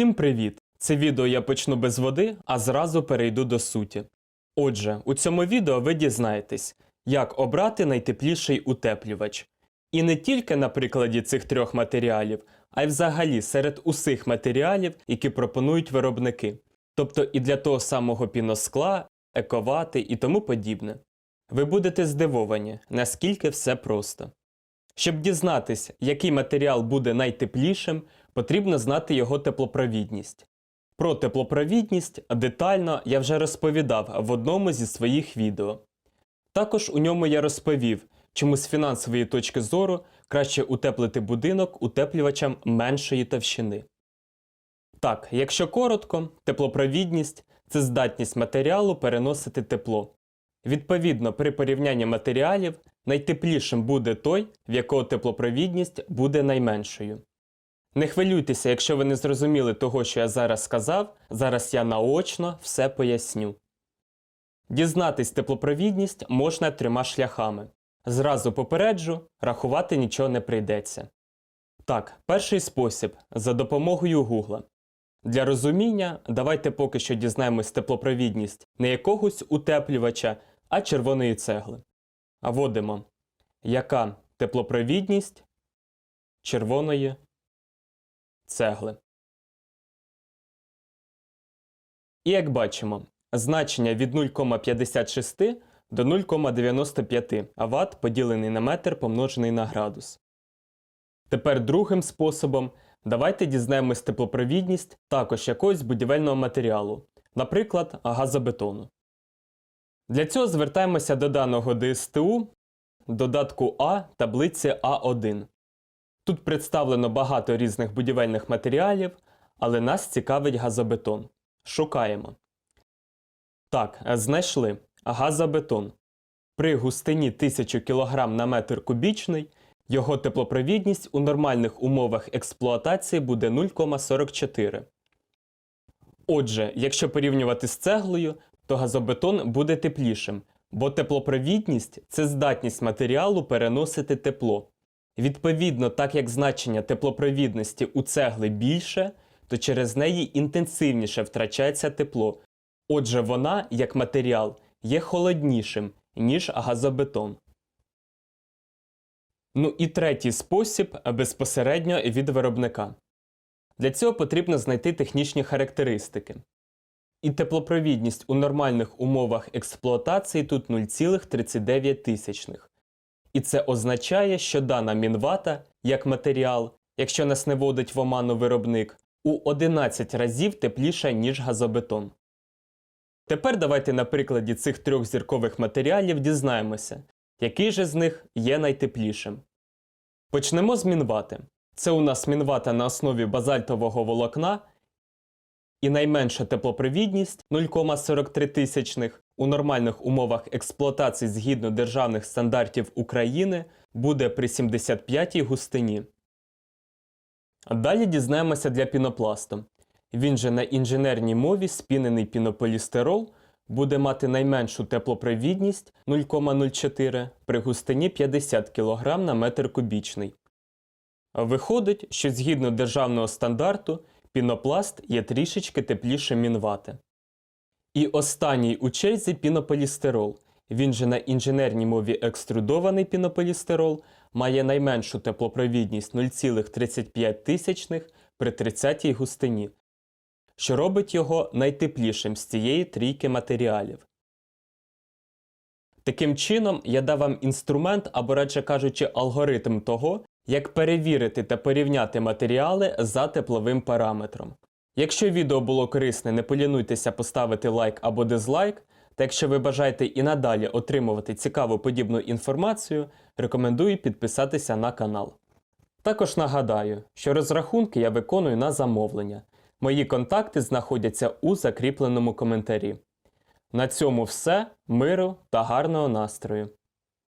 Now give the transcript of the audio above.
Всім привіт! Це відео я почну без води, а зразу перейду до суті. Отже, у цьому відео ви дізнаєтесь, як обрати найтепліший утеплювач. І не тільки на прикладі цих трьох матеріалів, а й взагалі серед усіх матеріалів, які пропонують виробники. Тобто і для того самого піноскла, ековати і тому подібне. Ви будете здивовані, наскільки все просто. Щоб дізнатись, який матеріал буде найтеплішим, потрібно знати його теплопровідність. Про теплопровідність детально я вже розповідав в одному зі своїх відео. Також у ньому я розповів, чому з фінансової точки зору краще утеплити будинок утеплювачем меншої товщини. Так, якщо коротко, теплопровідність це здатність матеріалу переносити тепло. Відповідно, при порівнянні матеріалів найтеплішим буде той, в якого теплопровідність буде найменшою. Не хвилюйтеся, якщо ви не зрозуміли того, що я зараз сказав, зараз я наочно все поясню. Дізнатись теплопровідність можна трьома шляхами. Зразу попереджу, рахувати нічого не прийдеться. Так, перший спосіб за допомогою Гугла. Для розуміння давайте поки що дізнаємось теплопровідність не якогось утеплювача, а червоної цегли. А вводимо, яка теплопровідність червоної цегли. І як бачимо, значення від 0,56 до 0,95 Вт поділений на метр помножений на градус. Тепер другим способом давайте дізнаємось теплопровідність також якогось будівельного матеріалу, наприклад, газобетону. Для цього звертаємося до даного ДСТУ, додатку А таблиці А1. Тут представлено багато різних будівельних матеріалів, але нас цікавить газобетон. Шукаємо. Так, знайшли газобетон. При густині 1000 кг на метр кубічний його теплопровідність у нормальних умовах експлуатації буде 0,44. Отже, якщо порівнювати з цеглою, то газобетон буде теплішим, бо теплопровідність це здатність матеріалу переносити тепло. Відповідно, так як значення теплопровідності у цегли більше, то через неї інтенсивніше втрачається тепло. Отже, вона, як матеріал, є холоднішим, ніж газобетон. Ну і третій спосіб безпосередньо від виробника. Для цього потрібно знайти технічні характеристики. І теплопровідність у нормальних умовах експлуатації тут 0,39. І це означає, що дана мінвата, як матеріал, якщо нас не водить в оману виробник, у 11 разів тепліша, ніж газобетон. Тепер давайте на прикладі цих трьох зіркових матеріалів дізнаємося, який же з них є найтеплішим. Почнемо з мінвати. Це у нас мінвата на основі базальтового волокна і найменша теплопровідність 0,43 тисячних у нормальних умовах експлуатації згідно державних стандартів України буде при 75-й густині. Далі дізнаємося для пінопласту. Він же на інженерній мові спінений пінополістирол буде мати найменшу теплопровідність 0,04 при густині 50 кг на метр кубічний. Виходить, що згідно державного стандарту пінопласт є трішечки тепліше мінвати. І останній у черзі пінополістирол. Він же на інженерній мові екструдований пінополістирол має найменшу теплопровідність 0,35 тисячних при 30 густині, що робить його найтеплішим з цієї трійки матеріалів. Таким чином, я дав вам інструмент або, радше кажучи, алгоритм того, як перевірити та порівняти матеріали за тепловим параметром. Якщо відео було корисне, не полінуйтеся поставити лайк або дизлайк. Та якщо ви бажаєте і надалі отримувати цікаву подібну інформацію, рекомендую підписатися на канал. Також нагадаю, що розрахунки я виконую на замовлення. Мої контакти знаходяться у закріпленому коментарі. На цьому все, миру та гарного настрою!